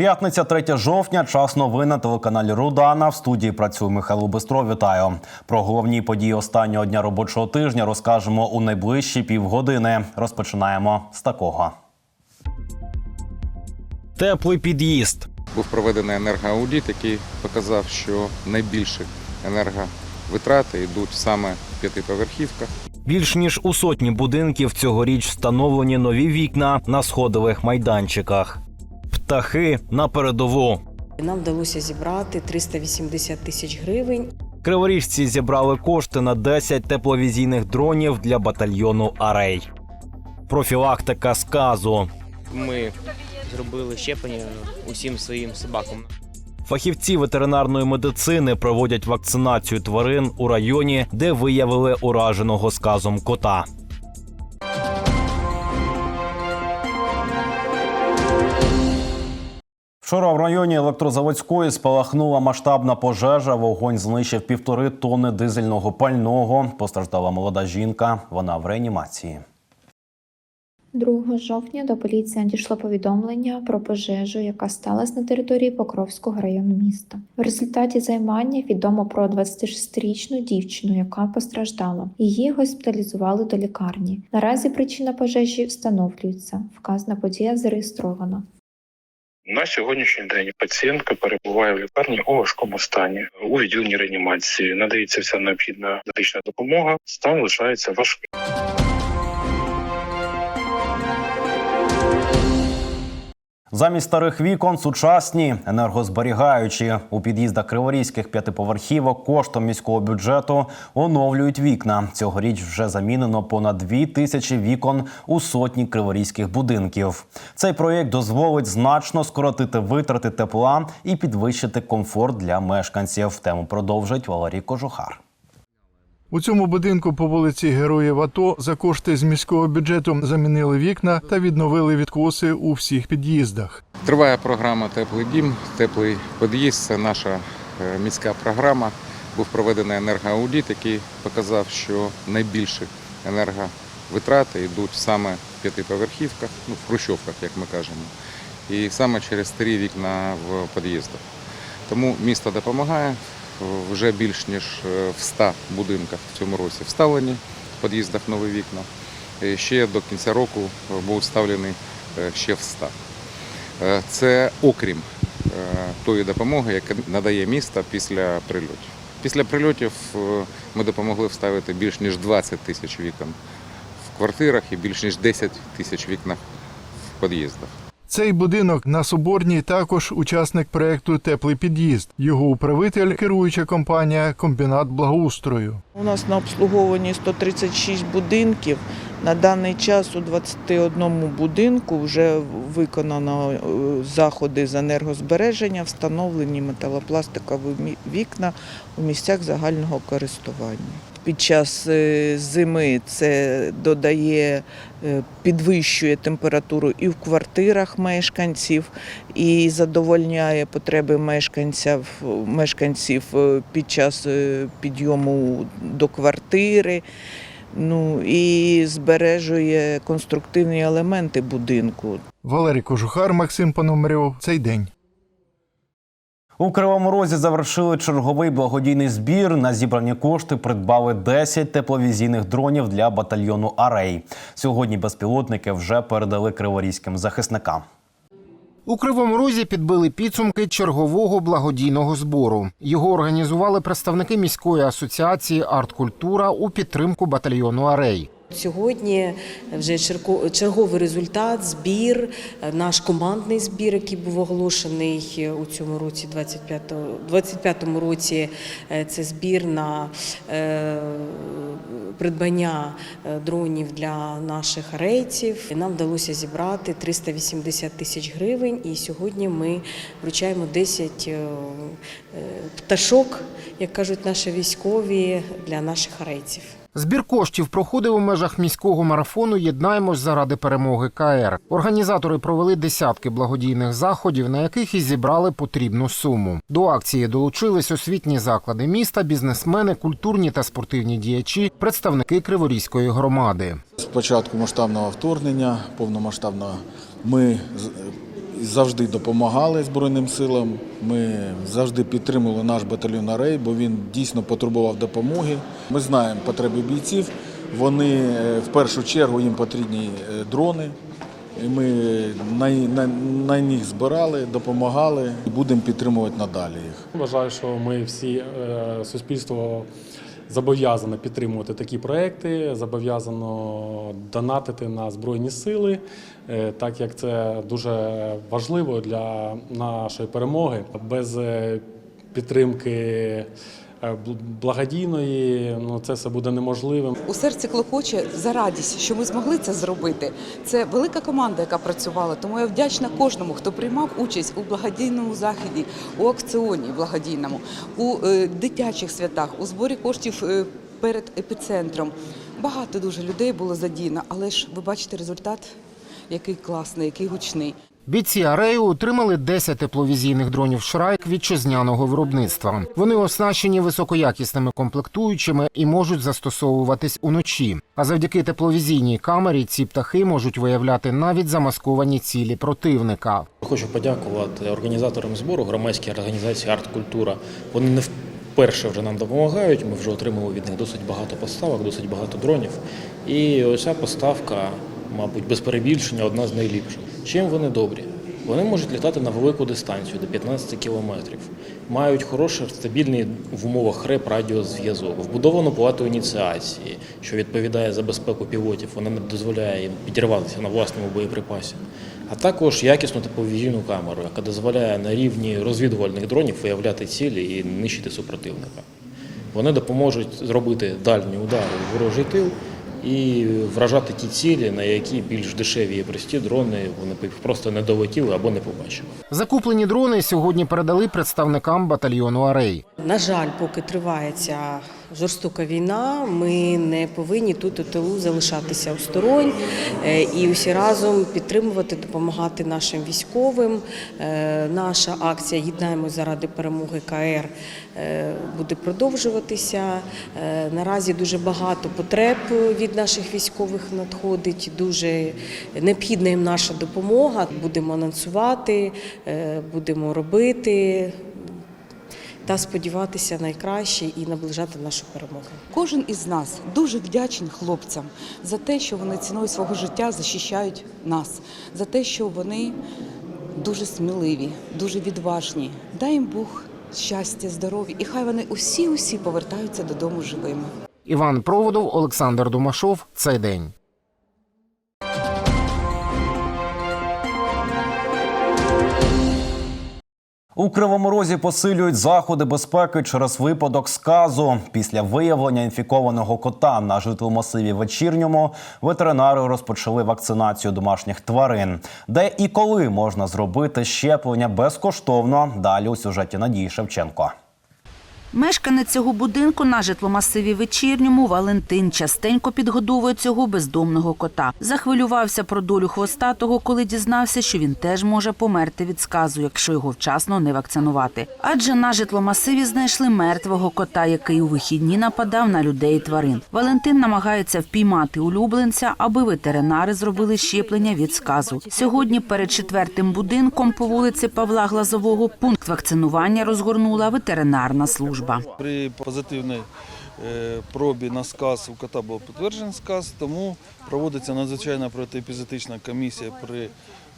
П'ятниця, 3 жовтня, час новин на телеканалі Рудана. В студії працює Михайло Бистро. Вітаю. Про головні події останнього дня робочого тижня розкажемо у найближчі півгодини. Розпочинаємо з такого. Теплий під'їзд. Був проведений енергоаудит, який показав, що найбільші енерговитрати йдуть саме в п'ятиповерхівках. Більш ніж у сотні будинків цьогоріч встановлені нові вікна на сходових майданчиках. Птахи на передову. Нам вдалося зібрати 380 тисяч гривень. Криворіжці зібрали кошти на 10 тепловізійних дронів для батальйону Арей. Профілактика сказу. Ми зробили щеплення усім своїм собакам. Фахівці ветеринарної медицини проводять вакцинацію тварин у районі, де виявили ураженого сказом кота. Вчора в районі електрозаводської спалахнула масштабна пожежа. Вогонь знищив півтори тонни дизельного пального. Постраждала молода жінка. Вона в реанімації. 2 жовтня до поліції надійшло повідомлення про пожежу, яка сталася на території Покровського району міста. В результаті займання відомо про 26-річну дівчину, яка постраждала. Її госпіталізували до лікарні. Наразі причина пожежі встановлюється. Вказана подія зареєстрована. На сьогоднішній день пацієнтка перебуває в лікарні у важкому стані у відділенні реанімації. Надається вся необхідна медична допомога. Стан лишається важким. Замість старих вікон сучасні енергозберігаючі у під'їздах криворізьких п'ятиповерхівок коштом міського бюджету оновлюють вікна. Цьогоріч вже замінено понад дві тисячі вікон у сотні криворізьких будинків. Цей проєкт дозволить значно скоротити витрати тепла і підвищити комфорт для мешканців. Тему продовжить Валерій Кожухар. У цьому будинку по вулиці Героїв АТО за кошти з міського бюджету замінили вікна та відновили відкоси у всіх під'їздах. Триває програма Теплий дім, теплий під'їзд. Це наша е, міська програма. Був проведений енергоаудит, який показав, що найбільші енерговитрати йдуть саме в п'ятиповерхівках, ну в хрущовках, як ми кажемо, і саме через старі вікна в під'їздах. Тому місто допомагає. Вже більш ніж е, в 100 будинках в цьому році вставлені в під'їздах нові вікна. І Ще до кінця року був вставлений е, ще в 100. Е, Це окрім е, тої допомоги, яка надає місто після прильотів. Після прильотів е, ми допомогли вставити більш ніж 20 тисяч вікон в квартирах і більш ніж 10 тисяч вікнах в під'їздах. Цей будинок на Соборній також учасник проекту Теплий під'їзд. Його управитель керуюча компанія Комбінат благоустрою. У нас на обслуговуванні 136 будинків. На даний час у 21 будинку вже виконано е, заходи з енергозбереження, встановлені металопластикові вікна у місцях загального користування. Під час е, зими це додає, е, підвищує температуру і в квартирах мешканців, і задовольняє потреби мешканців, мешканців е, під час підйому до квартири. Ну і збережує конструктивні елементи будинку. Валерій Кожухар, Максим Пономарьов. Цей день. У Кривому Розі завершили черговий благодійний збір. На зібрані кошти придбали 10 тепловізійних дронів для батальйону Арей. Сьогодні безпілотники вже передали криворізьким захисникам. У Кривому Розі підбили підсумки чергового благодійного збору. Його організували представники міської асоціації Арткультура у підтримку батальйону Арей. Сьогодні вже черговий результат, збір, е, наш командний збір, який був оголошений е, у цьому році, 25 25-му році. е, Це збір на придбання дронів для наших рейців. Нам вдалося зібрати 380 тисяч гривень, і сьогодні ми вручаємо 10 е, е, пташок, як кажуть наші військові, для наших рейців. Збір коштів проходив у межах міського марафону Єднаємось заради перемоги КР. Організатори провели десятки благодійних заходів, на яких і зібрали потрібну суму. До акції долучились освітні заклади міста, бізнесмени, культурні та спортивні діячі, представники Криворізької громади. З початку масштабного вторгнення, повномасштабного, ми завжди допомагали Збройним силам. Ми завжди підтримували наш батальйон Арей, бо він дійсно потребував допомоги. Ми знаємо потреби бійців. Вони е, в першу чергу їм потрібні е, дрони. І Ми на, на, на них збирали, допомагали і будемо підтримувати надалі їх. Вважаю, що ми всі е, суспільство зобов'язане підтримувати такі проекти, зобов'язано донатити на збройні сили, е, так як це дуже важливо для нашої перемоги. Без е, підтримки благодійної ну це все буде неможливим. У серці клопоче за радість, що ми змогли це зробити. Це велика команда, яка працювала. Тому я вдячна кожному, хто приймав участь у благодійному заході, у акціоні благодійному, у е, дитячих святах, у зборі коштів е, перед епіцентром. Багато дуже людей було задіяно, але ж ви бачите результат, який класний, який гучний. Бійці Арею отримали 10 тепловізійних дронів Шрайк вітчизняного виробництва. Вони оснащені високоякісними комплектуючими і можуть застосовуватись уночі. А завдяки тепловізійній камері ці птахи можуть виявляти навіть замасковані цілі противника. Хочу подякувати організаторам збору, громадській організації «Арт-культура». Вони не вперше вже нам допомагають. Ми вже отримали від них досить багато поставок, досить багато дронів. І ось ця поставка, мабуть, без перебільшення, одна з найліпших. Чим вони добрі? Вони можуть літати на велику дистанцію до 15 кілометрів, мають хороший стабільний в умовах РЕП радіозв'язок, вбудовану плату ініціації, що відповідає за безпеку пілотів. Вона не дозволяє їм підірватися на власному боєприпасі. А також якісну тепловізійну камеру, яка дозволяє на рівні розвідувальних дронів виявляти цілі і нищити супротивника. Вони допоможуть зробити дальні удари в ворожий тил і вражати ті цілі, на які більш дешеві і прості дрони вони просто не долетіли або не побачили. Закуплені дрони сьогодні передали представникам батальйону Арей. На жаль, поки триває ця жорстока війна, ми не повинні тут у тилу залишатися осторонь е, і усі разом підтримувати, допомагати нашим військовим. Е, Наша акція Єднаємось заради перемоги КР е, буде продовжуватися. Наразі дуже багато потреб від наших військових надходить. Дуже необхідна їм наша допомога. Будемо анонсувати, будемо робити та сподіватися найкраще і наближати нашу перемогу. Кожен із нас дуже вдячний хлопцям за те, що вони ціною свого життя захищають нас, за те, що вони дуже сміливі, дуже відважні. Дай їм Бог щастя, здоров'я, і хай вони усі усі повертаються додому живими. Іван Проводов, Олександр Домашов. Цей день. У Кривому Розі посилюють заходи безпеки через випадок сказу. Після виявлення інфікованого кота на житломасиві вечірньому ветеринари розпочали вакцинацію домашніх тварин. Де і коли можна зробити щеплення безкоштовно? Далі у сюжеті Надії Шевченко. Мешканець цього будинку на житломасиві вечірньому Валентин частенько підгодовує цього бездомного кота. Захвилювався про долю хвостатого, коли дізнався, що він теж може померти від сказу, якщо його вчасно не вакцинувати. Адже на житломасиві знайшли мертвого кота, який у вихідні нападав на людей і тварин. Валентин намагається впіймати улюбленця, аби ветеринари зробили щеплення від сказу. Сьогодні перед четвертим будинком по вулиці Павла Глазового пункт вакцинування розгорнула ветеринарна служба. При позитивній е, пробі на сказ у кота був підтверджений сказ, тому проводиться надзвичайна протиепізотична комісія при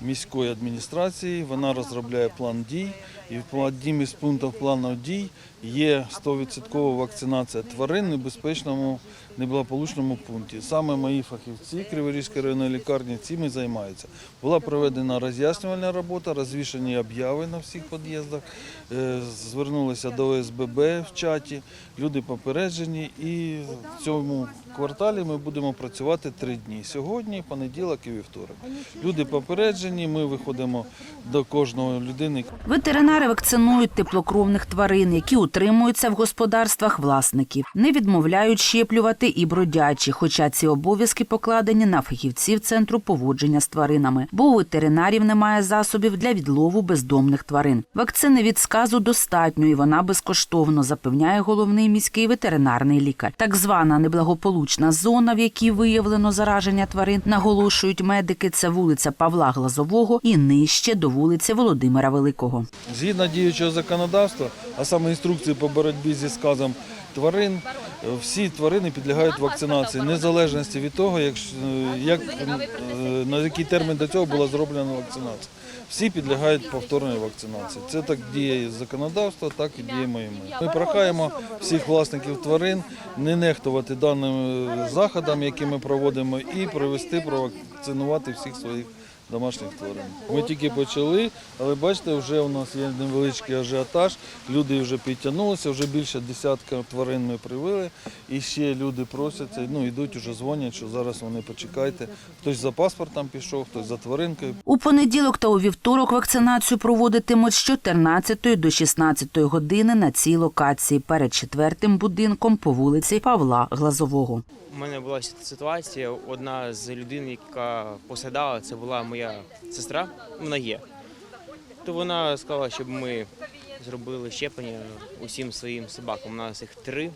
міської адміністрації. Вона розробляє план дій, і в одним із пунктів плану дій є 100% вакцинація тварин в небезпечному неблагополучному пункті. Саме мої фахівці Криворізької районної лікарні цим і займаються. Була проведена роз'яснювальна робота, розвішені обяви на всіх під'їздах. Е, Звернулися до ОСББ в чаті, люди попереджені, і в цьому кварталі ми будемо працювати три дні. Сьогодні, понеділок і вівторок. Люди попереджені, ми виходимо до кожної людини. Ветеринари вакцинують теплокровних тварин, які утримуються в господарствах власників. Не відмовляють щеплювати і бродячі, хоча ці обов'язки покладені на фахівців центру поводження з тваринами, бо у ветеринарів немає засобів для відлову бездомних тварин. Вакцини від сказу достатньо, і вона безкоштовно запевняє головний міський ветеринарний лікар. Так звана неблагополучна зона, в якій виявлено зараження тварин, наголошують медики. Це вулиця Павла Глазового і нижче до вулиці Володимира Великого. Згідно діючого законодавства, а саме інструкції по боротьбі зі сказом тварин, е, всі тварини підлягають вакцинації, незалежності від того, як, як, е, на який термін до цього була зроблена вакцинація. Всі підлягають повторній вакцинації. Це так діє законодавство, так і діємо і ми. Ми прохаємо всіх власників тварин не нехтувати даними заходами, які ми проводимо, і провести провакцинувати всіх своїх домашніх тварин. Ми тільки почали, але бачите, вже у нас є невеличкий ажіотаж, люди вже підтягнулися, вже більше десятка тварин ми привели, і ще люди просяться, ну йдуть, вже дзвонять, що зараз вони почекайте. Хтось за паспортом пішов, хтось за тваринкою. У понеділок та у вівторок вакцинацію проводитимуть з 14 до 16 години на цій локації перед четвертим будинком по вулиці Павла Глазового. У мене була ситуація. Одна з людей, яка посідала, це була моя сестра, вона є. То вона сказала, щоб ми зробили щеплення усім своїм собакам. У нас їх три.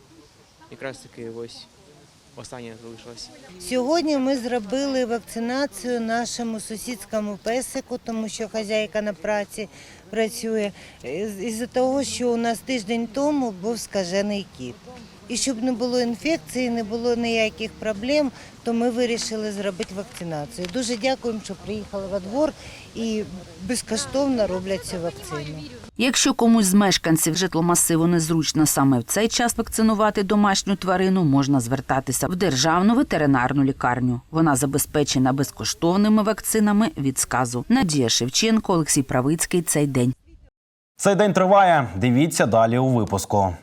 Якраз таки ось остання залишилась. Сьогодні ми зробили вакцинацію нашому сусідському песику, тому що хазяйка на праці працює. Із- Із-за того, що у нас тиждень тому був скажений кіт. І щоб не було інфекції, не було ніяких проблем, то ми вирішили зробити вакцинацію. Дуже дякуємо, що приїхали во двор і безкоштовно роблять цю вакцину. Якщо комусь з мешканців житломасиву незручно саме в цей час вакцинувати домашню тварину, можна звертатися в державну ветеринарну лікарню. Вона забезпечена безкоштовними вакцинами від сказу. Надія Шевченко, Олексій Правицький. Цей день. Цей день триває. Дивіться далі у випуску.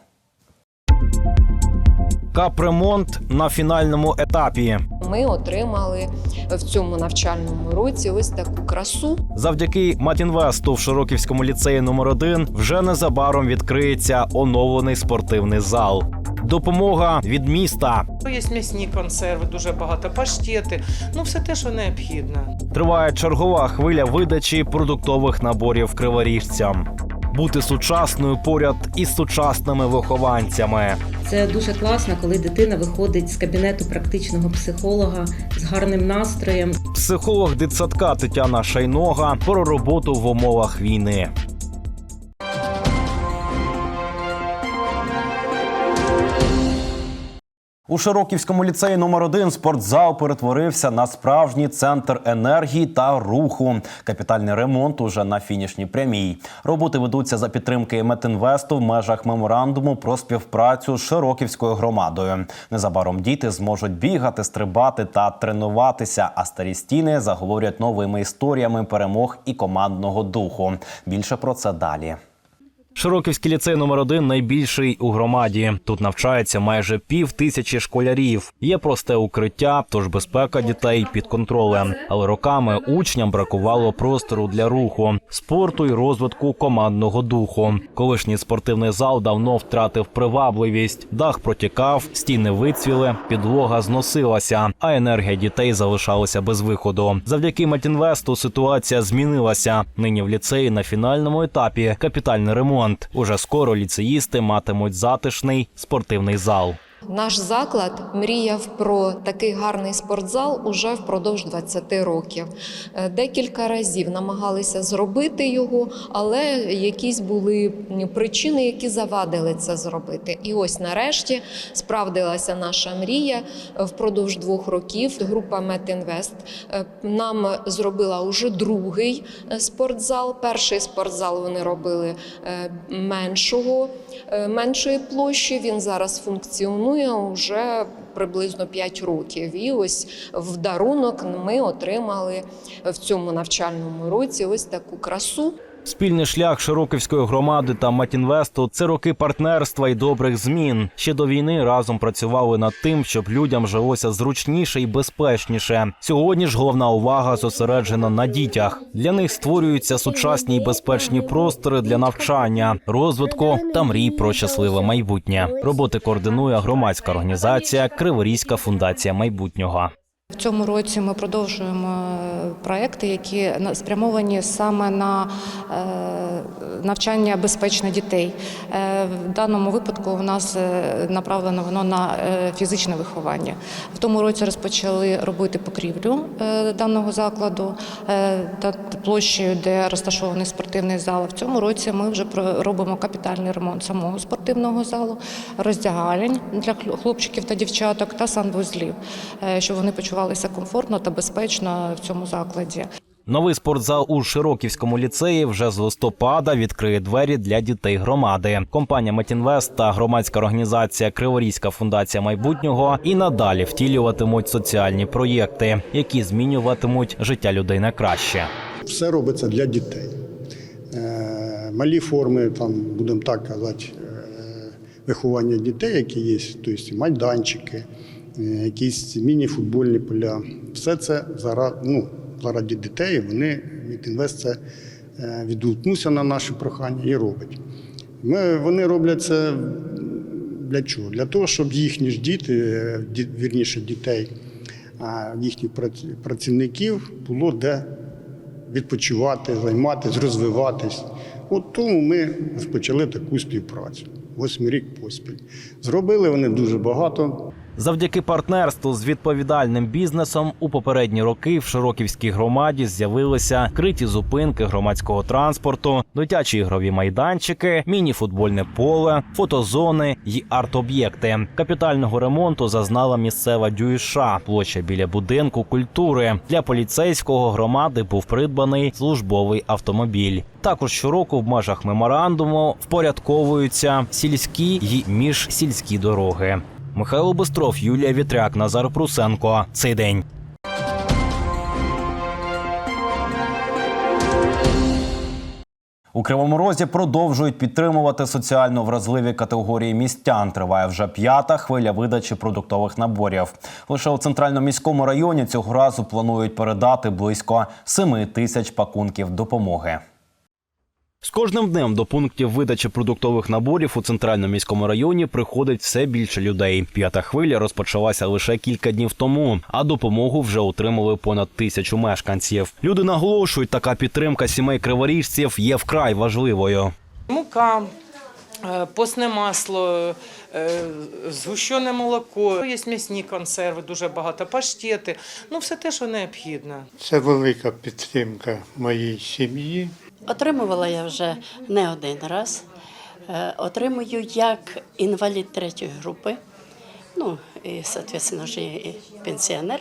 Капремонт на фінальному етапі. Ми отримали в цьому навчальному році ось таку красу. Завдяки Матінвесту в Широківському ліцеї номер 1 вже незабаром відкриється оновлений спортивний зал. Допомога від міста. Є м'ясні консерви, дуже багато паштети. Ну все те, що необхідно. Триває чергова хвиля видачі продуктових наборів криворіжцям. Бути сучасною поряд із сучасними вихованцями. Це дуже класно, коли дитина виходить з кабінету практичного психолога з гарним настроєм. Психолог дитсадка Тетяна Шайнога про роботу в умовах війни. У Широківському ліцеї номер 1 спортзал перетворився на справжній центр енергії та руху. Капітальний ремонт уже на фінішній прямій. Роботи ведуться за підтримки Метинвесту в межах меморандуму про співпрацю з Широківською громадою. Незабаром діти зможуть бігати, стрибати та тренуватися. А старі стіни заговорять новими історіями перемог і командного духу. Більше про це далі. Широківський ліцей номер 1 найбільший у громаді. Тут навчається майже пів тисячі школярів. Є просте укриття, тож безпека дітей під контролем. Але роками учням бракувало простору для руху, спорту і розвитку командного духу. Колишній спортивний зал давно втратив привабливість. Дах протікав, стіни вицвіли, підлога зносилася, а енергія дітей залишалася без виходу. Завдяки Матінвесту ситуація змінилася. Нині в ліцеї на фінальному етапі капітальний ремонт. Уже скоро ліцеїсти матимуть затишний спортивний зал. Наш заклад мріяв про такий гарний спортзал уже впродовж 20 років. Е, Декілька разів намагалися зробити його, але якісь були причини, які завадили це зробити. І ось нарешті справдилася наша мрія впродовж двох років. Група Метінвест е, нам зробила уже другий е, спортзал. Перший спортзал вони робили меншого, меншої площі. Він зараз функціонує вже приблизно 5 років. І ось в дарунок ми отримали в цьому навчальному році ось таку красу. Спільний шлях Широківської громади та Матінвесту це роки партнерства і добрих змін. Ще до війни разом працювали над тим, щоб людям жилося зручніше і безпечніше. Сьогодні ж головна увага зосереджена на дітях. Для них створюються сучасні і безпечні простори для навчання, розвитку та мрій про щасливе майбутнє. Роботи координує громадська організація Криворізька фундація майбутнього. В цьому році ми продовжуємо е, проекти, які спрямовані саме на е, навчання безпечно дітей. Е, В даному випадку у нас направлено воно на фізичне виховання. В тому році розпочали робити покрівлю даного закладу та площею, де розташований спортивний зал. В цьому році ми вже робимо капітальний ремонт самого спортивного залу, роздягалень для хлопчиків та дівчаток та санвузлів, щоб вони почувалися комфортно та безпечно в цьому закладі. Новий спортзал у Широківському ліцеї вже з листопада відкриє двері для дітей громади. Компанія Метінвест та громадська організація Криворізька фундація майбутнього і надалі втілюватимуть соціальні проєкти, які змінюватимуть життя людей на краще. Все робиться для дітей. Е, Малі форми, там, будемо так казати, е, виховання дітей, які є, тобто майданчики, якісь міні-футбольні поля. Все це заради, ну, заради дітей. Вони Мітінвест це е, відгукнувся на наші прохання і робить. Ми, вони роблять це для чого? Для того, щоб їхні ж діти, е, вірніше дітей, їхніх працівників було де відпочивати, займатися, розвиватись. От тому ми розпочали таку співпрацю. Восьмий рік поспіль. Зробили вони дуже багато. Завдяки партнерству з відповідальним бізнесом у попередні роки в Широківській громаді з'явилися криті зупинки громадського транспорту, дитячі ігрові майданчики, міні-футбольне поле, фотозони й арт-об'єкти. Капітального ремонту зазнала місцева дюйша, площа біля будинку культури. Для поліцейського громади був придбаний службовий автомобіль. Також щороку в межах меморандуму впорядковуються сільські й міжсільські дороги. Михайло Бистров, Юлія Вітряк, Назар Прусенко. Цей день. У Кривому Розі продовжують підтримувати соціально вразливі категорії містян. Триває вже п'ята хвиля видачі продуктових наборів. Лише у центральному міському районі цього разу планують передати близько 7 тисяч пакунків допомоги. З кожним днем до пунктів видачі продуктових наборів у центральному міському районі приходить все більше людей. П'ята хвиля розпочалася лише кілька днів тому, а допомогу вже отримали понад тисячу мешканців. Люди наголошують, така підтримка сімей криворіжців є вкрай важливою. Мука, е, постне масло, е, згущене молоко, є м'ясні консерви, дуже багато, паштети. Ну, все те, що необхідно. Це велика підтримка моїй сім'ї. Отримувала я вже не один раз. Е, Отримую як інвалід третьої групи, ну і, соответственно, вже і пенсіонер.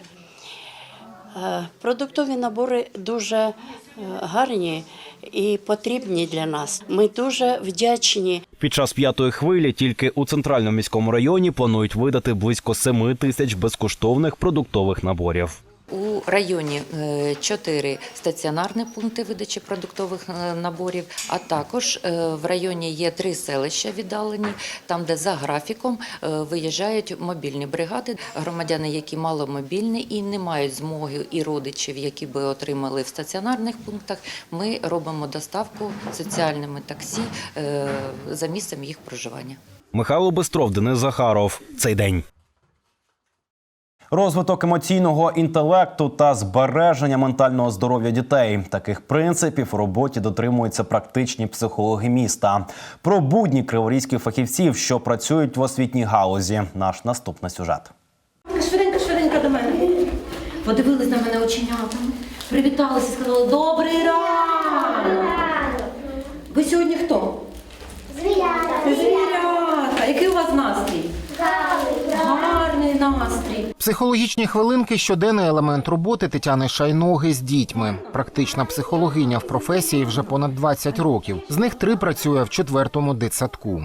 Е, Продуктові набори дуже е, гарні і потрібні для нас. Ми дуже вдячні Під час п'ятої хвилі тільки у центральному міському районі планують видати близько 7 тисяч безкоштовних продуктових наборів. У районі е, чотири стаціонарні пункти видачі продуктових е, наборів, а також е, в районі є три селища віддалені, там, де за графіком виїжджають мобільні бригади. Громадяни, які маломобільні і не мають змоги і родичів, які би отримали в стаціонарних пунктах, ми робимо доставку соціальними таксі за місцем їх проживання. Михайло Бистров, Денис Захаров. Цей день. Розвиток емоційного інтелекту та збереження ментального здоров'я дітей. Таких принципів у роботі дотримуються практичні психологи міста. Про будні криворізьких фахівців, що працюють в освітній галузі. Наш наступний сюжет. Швиденько, швиденько до мене. Подивились на мене оченятами, привіталися, сказали Добрий ранок! Ви сьогодні хто? Звірята. Звірята. Який у вас настрій? Гарний настрій. Психологічні хвилинки щоденний елемент роботи Тетяни Шайноги з дітьми. Практична психологиня в професії вже понад 20 років. З них три працює в четвертому дитсадку.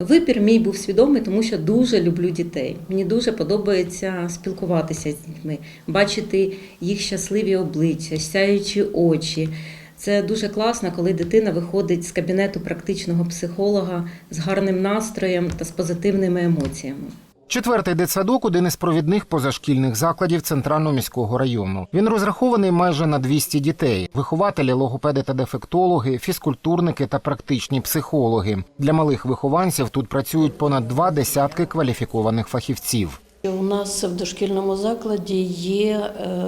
Вибір мій був свідомий, тому що дуже люблю дітей. Мені дуже подобається спілкуватися з дітьми, бачити їх щасливі обличчя, сяючі очі. Це дуже класно, коли дитина виходить з кабінету практичного психолога з гарним настроєм та з позитивними емоціями. Четвертий дитсадок – один із провідних позашкільних закладів центрального міського району. Він розрахований майже на 200 дітей: вихователі, логопеди та дефектологи, фізкультурники та практичні психологи. Для малих вихованців тут працюють понад два десятки кваліфікованих фахівців. У нас в дошкільному закладі є е,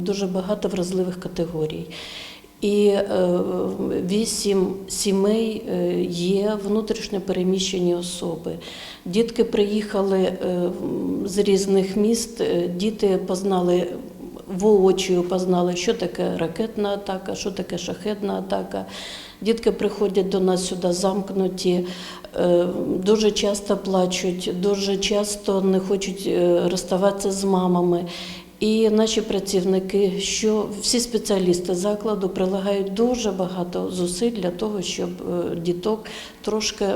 дуже багато вразливих категорій. І е, вісім сімей е, є внутрішньо переміщені особи. Дітки приїхали е, з різних міст, діти познали воочію, познали, що таке ракетна атака, що таке шахедна атака. Дітки приходять до нас сюди замкнуті, дуже часто плачуть, дуже часто не хочуть розставатися з мамами. І наші працівники, що всі спеціалісти закладу прилагають дуже багато зусиль для того, щоб е, діток трошки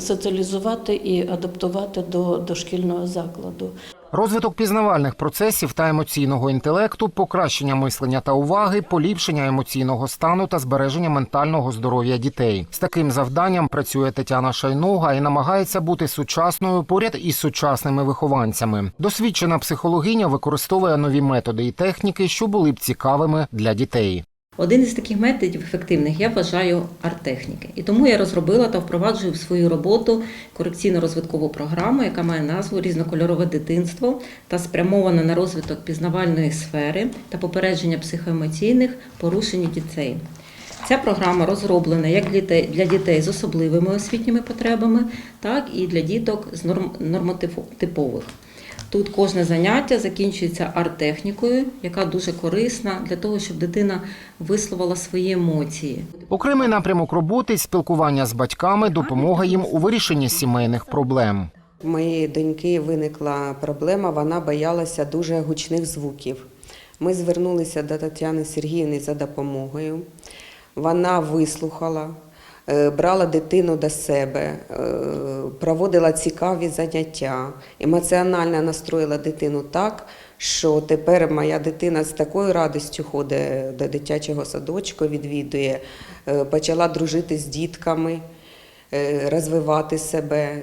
соціалізувати і адаптувати до дошкільного закладу. Розвиток пізнавальних процесів та емоційного інтелекту, покращення мислення та уваги, поліпшення емоційного стану та збереження ментального здоров'я дітей. З таким завданням працює Тетяна Шайнога і намагається бути сучасною поряд із сучасними вихованцями. Досвідчена психологиня використовує нові методи і техніки, що були б цікавими для дітей. Один із таких методів ефективних я вважаю арт-техніки. І тому я розробила та впроваджую в свою роботу корекційно-розвиткову програму, яка має назву Різнокольорове дитинство та спрямована на розвиток пізнавальної сфери та попередження психоемоційних порушень дітей. Ця програма розроблена як для дітей, з особливими освітніми потребами, так і для діток з норм, нормотипових. Тут кожне заняття закінчується арт-технікою, яка дуже корисна для того, щоб дитина висловила свої емоції. Окремий напрямок роботи спілкування з батьками, допомога їм у вирішенні сімейних проблем. У моєї доньки виникла проблема, вона боялася дуже гучних звуків. Ми звернулися до Тетяни Сергіївни за допомогою. Вона вислухала, брала дитину до себе, е, проводила цікаві заняття, емоціонально настроїла дитину так, що тепер моя дитина з такою радістю ходить до дитячого садочку, відвідує, е, почала дружити з дітками е, розвивати себе.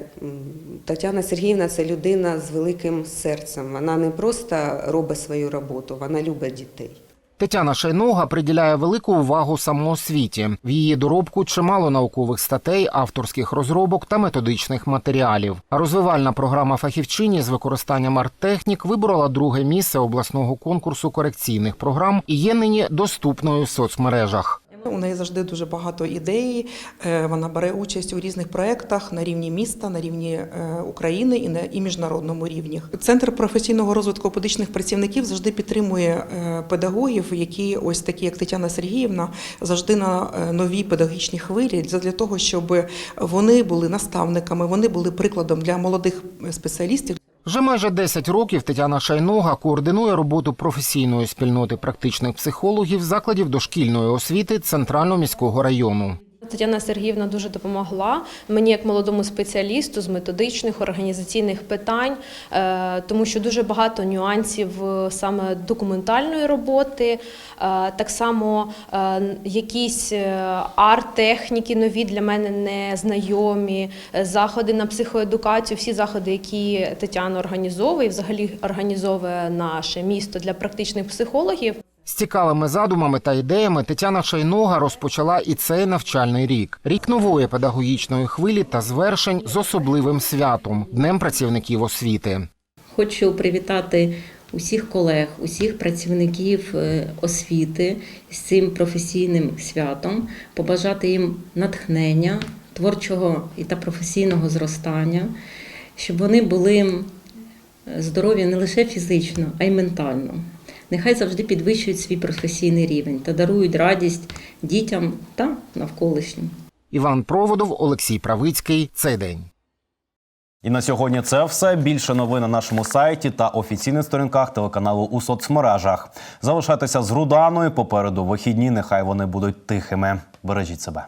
Тетяна Сергіївна це людина з великим серцем. Вона не просто робить свою роботу, вона любить дітей. Тетяна Шайнога приділяє велику увагу самоосвіті. В її доробку чимало наукових статей, авторських розробок та методичних матеріалів. Розвивальна програма фахівчині з використанням арт-технік виборола друге місце обласного конкурсу корекційних програм і є нині доступною в соцмережах. У неї завжди дуже багато ідей. Е, Вона бере участь у різних проєктах на рівні міста, на рівні е, України і на і міжнародному рівні. Центр професійного розвитку педагогічних працівників завжди підтримує е, педагогів, які ось такі, як Тетяна Сергіївна, завжди на новій педагогічній хвилі для того, щоб вони були наставниками, вони були прикладом для молодих спеціалістів. Вже майже 10 років Тетяна Шайнога координує роботу професійної спільноти практичних психологів закладів дошкільної освіти Центрального міського району. Тетяна Сергіївна дуже допомогла мені як молодому спеціалісту з методичних організаційних питань, е, тому що дуже багато нюансів е, саме документальної роботи, е, так само якісь арт-техніки нові для мене не знайомі, заходи на психоедукацію, всі заходи, які Тетяна організовує, і взагалі організовує наше місто для практичних психологів. З цікавими задумами та ідеями Тетяна Шайнога розпочала і цей навчальний рік. Рік нової педагогічної хвилі та звершень з особливим святом Днем працівників освіти. Хочу привітати усіх колег, усіх працівників е, освіти з цим професійним святом, побажати їм натхнення, творчого і та професійного зростання, щоб вони були здорові не лише фізично, а й ментально. Нехай завжди підвищують свій професійний рівень та дарують радість дітям та навколишнім. Іван Проводов, Олексій Правицький. Цей день. І на сьогодні це все. Більше новин на нашому сайті та офіційних сторінках телеканалу у соцмережах. Залишайтеся з Руданою. Попереду вихідні. Нехай вони будуть тихими. Бережіть себе.